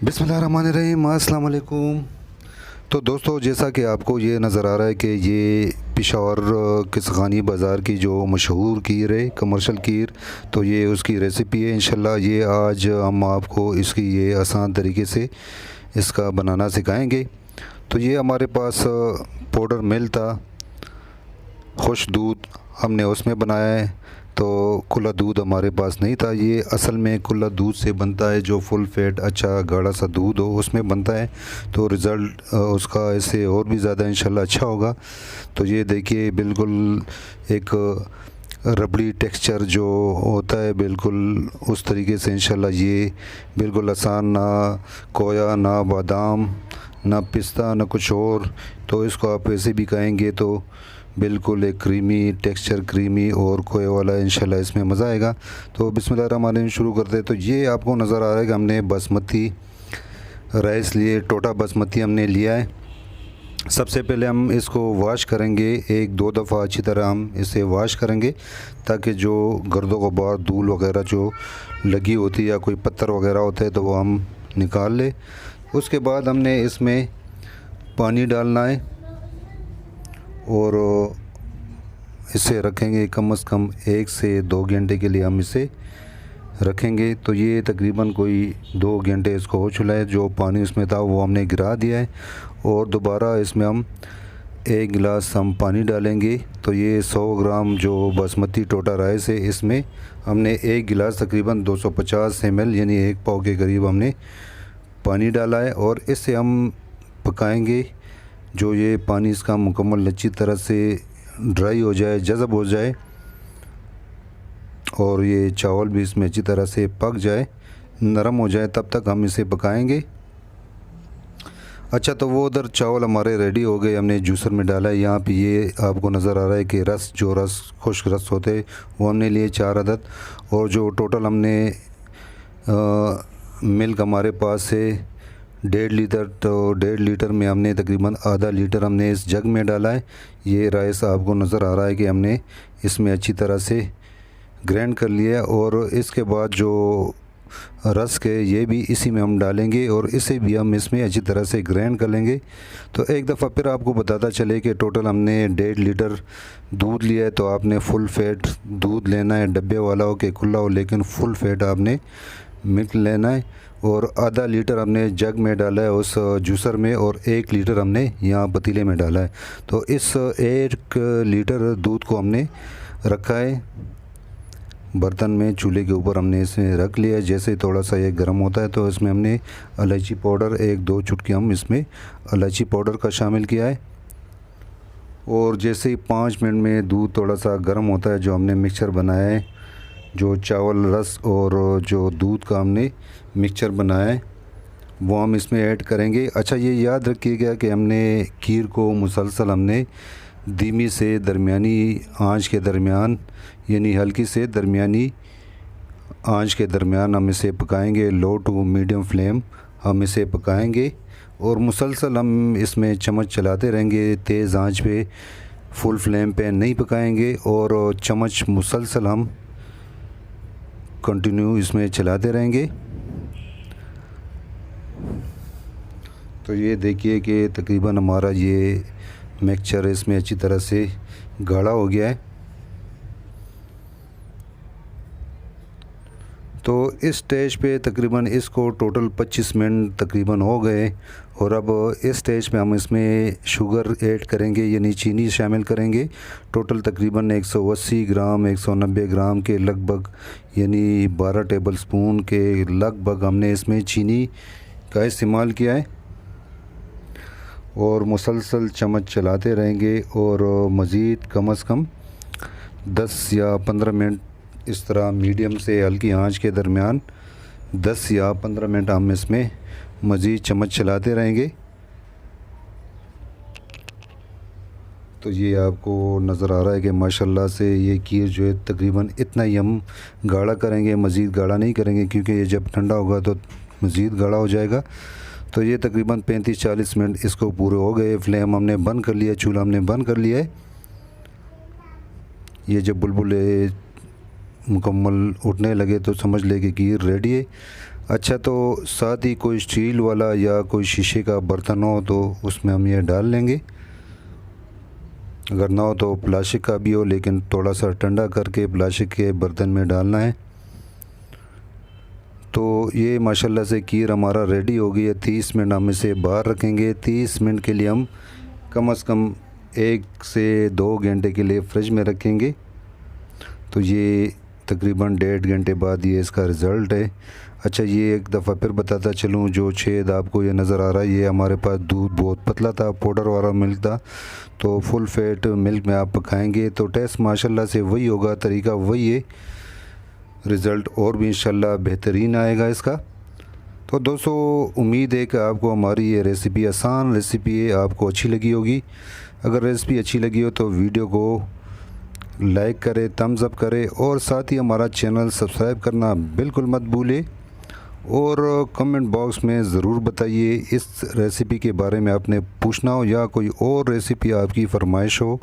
बिसमीम वालेकुम। तो दोस्तों, जैसा कि आपको ये नज़र आ रहा है कि ये पिशावर किसगानी बाज़ार की जो मशहूर कीर है कमर्शल कीर तो ये उसकी रेसिपी है। इंशाल्लाह ये आज हम आपको इसकी ये आसान तरीके से इसका बनाना सिखाएँगे। तो ये हमारे पास पाउडर मिल था, खुश दूध हमने उसमें बनाया है। तो खुला दूध हमारे पास नहीं था। ये असल में खुला दूध से बनता है, जो फुल फैट अच्छा गाढ़ा सा दूध हो, उसमें बनता है। तो रिज़ल्ट उसका ऐसे और भी ज़्यादा इंशाल्लाह अच्छा होगा। तो ये देखिए, बिल्कुल एक रबड़ी टेक्सचर जो होता है, बिल्कुल उस तरीके से इंशाल्लाह ये बिल्कुल आसान ना कोया, ना बादाम ना पिस्ता, ना कुछ और। तो इसको आप ऐसे भी कहेंगे तो बिल्कुल एक क्रीमी टेक्सचर क्रीमी और खोए वाला इंशाल्लाह इसमें मज़ा आएगा। तो बिस्मिल्लाह शुरू करते हैं। तो ये आपको नज़र आ रहा है कि हमने बासमती राइस लिए, टोटा बासमती हमने लिया है। सबसे पहले हम इसको वाश करेंगे। एक, दो दफ़ा अच्छी तरह हम इसे वाश करेंगे ताकि जो गर्दों बाहर धूल वगैरह जो लगी होती है या कोई पत्थर वगैरह होते हैं तो वो हम निकाल ले। उसके बाद हमने इसमें पानी डालना है और इसे रखेंगे कम से कम एक से दो घंटे के लिए हम इसे रखेंगे। तो ये तकरीबन कोई दो घंटे इसको हो चुका है। जो पानी उसमें था वो हमने गिरा दिया है और दोबारा इसमें हम एक गिलास हम पानी डालेंगे। तो ये 100 ग्राम जो बासमती टोटा राइस है, इसमें हमने एक गिलास तकरीबन 250 एल, यानी एक पाव के करीब हमने पानी डाला है और इसे हम पकाएँगे जो ये पानी इसका मुकम्मल अच्छी तरह से ड्राई हो जाए, जज़ब हो जाए और ये चावल भी इसमें अच्छी तरह से पक जाए, नरम हो जाए, तब तक हम इसे पकाएँगे। अच्छा तो वो उधर चावल हमारे रेडी हो गए, हमने जूसर में डाला है। यहाँ पे ये आपको नज़र आ रहा है कि रस, जो रस, खुश्क रस होते वो हमने लिए चार अदद और जो टोटल हमने मिल्क हमारे पास से डेढ़ लीटर तो डेढ़ लीटर में हमने तकरीबन आधा लीटर हमने इस जग में डाला है। ये राइस आपको नज़र आ रहा है कि हमने इसमें अच्छी तरह से ग्राइंड कर लिया और इसके बाद जो रस के ये भी इसी में हम डालेंगे और इसे भी हम इसमें अच्छी तरह से ग्राइंड कर लेंगे। तो एक दफ़ा फिर आपको बताता चले कि टोटल हमने डेढ़ लीटर दूध लिया है तो आपने फुल फैट दूध लेना है, डब्बे वाला हो के खुला हो, लेकिन फुल फैट आपने मिल्क लेना है और आधा लीटर हमने जग में डाला है उस जूसर में और एक लीटर हमने यहाँ पतीले में डाला है। तो इस एक लीटर दूध को हमने रखा है। बर्तन में चूल्हे के ऊपर हमने इसे रख लिया है। जैसे थोड़ा सा ये गर्म होता है तो इसमें हमने इलायची पाउडर, एक दो चुटकी हम इसमें इलायची पाउडर का शामिल किया है। और जैसे ही पाँच मिनट में दूध थोड़ा सा गर्म होता है, जो हमने मिक्सचर बनाया है जो चावल, रस और, जो दूध का हमने मिक्सचर बनाया है, वो हम इसमें ऐड करेंगे। अच्छा ये याद रखिएगा कि हमने खीर को मुसलसल हमने धीमी से दरमियानी आँच के दरमियान, यानी हल्की से दरमियानी आँच के दरमियान हम इसे पकाएँगे। लो टू मीडियम फ्लेम हम इसे पकाएँगे और मुसलसल हम इसमें चम्मच चलाते रहेंगे। तेज़ आँच पे, फुल फ्लेम पे नहीं पकाएँगे और चम्मच मुसलसल हम कंटिन्यू इसमें चलाते रहेंगे। तो ये देखिए कि तकरीबन हमारा ये मिक्सचर इसमें अच्छी तरह से गाढ़ा हो गया है। तो इस स्टेज पे तकरीबन इसको टोटल 25 मिनट तकरीबन हो गए और अब इस स्टेज पे हम इसमें शुगर ऐड करेंगे, यानी चीनी शामिल करेंगे। टोटल तकरीबन 180 ग्राम 190 ग्राम के लगभग, यानी 12 टेबल स्पून के लगभग हमने इसमें चीनी का इस्तेमाल किया है। और मुसलसल चम्मच चलाते रहेंगे और मज़ीद कम अज़ कम 10 या 15 मिनट इस तरह मीडियम से हल्की आँच के दरमियान 10 या 15 मिनट हम इसमें मज़ीद चम्मच चलाते रहेंगे। तो ये आपको नज़र आ रहा है कि माशाल्लाह से ये खीर जो है तकरीबन इतना ही हम गाढ़ा करेंगे, मज़ीद गाढ़ा नहीं करेंगे, क्योंकि ये जब ठंडा होगा तो मज़ीद गाढ़ा हो जाएगा। तो ये तकरीबन 35-40 मिनट इसको पूरे हो गए। फ्लेम हमने बंद कर लिया, चूल्हा हमने बंद कर लिया है। ये जब बुलबुले मुकम्मल उठने लगे तो समझ ले कि रेडी है। अच्छा तो साथ ही कोई स्टील वाला या कोई शीशे का बर्तन हो तो उसमें हम ये डाल लेंगे। अगर ना हो तो प्लास्टिक का भी हो, लेकिन थोड़ा सा ठंडा करके प्लास्टिक के बर्तन में डालना है। तो ये माशाल्लाह से कीर हमारा रेडी हो गई है। तीस मिनट हम इसे बाहर रखेंगे। तीस मिनट के लिए हम कम अज़ कम एक से दो घंटे के लिए फ्रिज में रखेंगे। तो ये तकरीबन डेढ़ घंटे बाद ये इसका रिज़ल्ट है। अच्छा ये एक दफ़ा फिर बताता चलूँ, जो छेद आपको ये नज़र आ रहा है, ये हमारे पास दूध बहुत पतला था, पाउडर वाला मिल्क था तो फुल फैट मिल्क में आप खाएँगे तो टेस्ट माशाल्लाह से वही होगा, तरीका वही है। रिज़ल्ट और भी इंशाल्लाह बेहतरीन आएगा इसका। तो दोस्तों, उम्मीद है कि आपको हमारी ये रेसिपी आसान रेसिपी है, आपको अच्छी लगी होगी। अगर रेसिपी अच्छी लगी हो तो वीडियो को लाइक करें थम्स अप करें और साथ ही हमारा चैनल सब्सक्राइब करना बिल्कुल मत भूलें। और कमेंट बॉक्स में ज़रूर बताइए इस रेसिपी के बारे में आपने पूछना हो या कोई और रेसिपी आपकी फरमाइश हो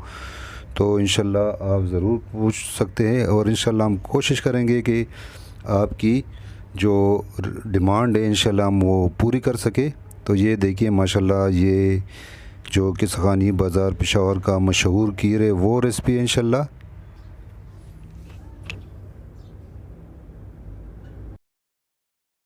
तो इन आप ज़रूर पूछ सकते हैं और इन हम कोशिश करेंगे कि आपकी जो डिमांड है इन हम वो पूरी कर सके। तो ये देखिए, माशाल्लाह ये जो कि सखानी बाज़ार पेशावर का मशहूर कीर है, वो रेसिपी है इन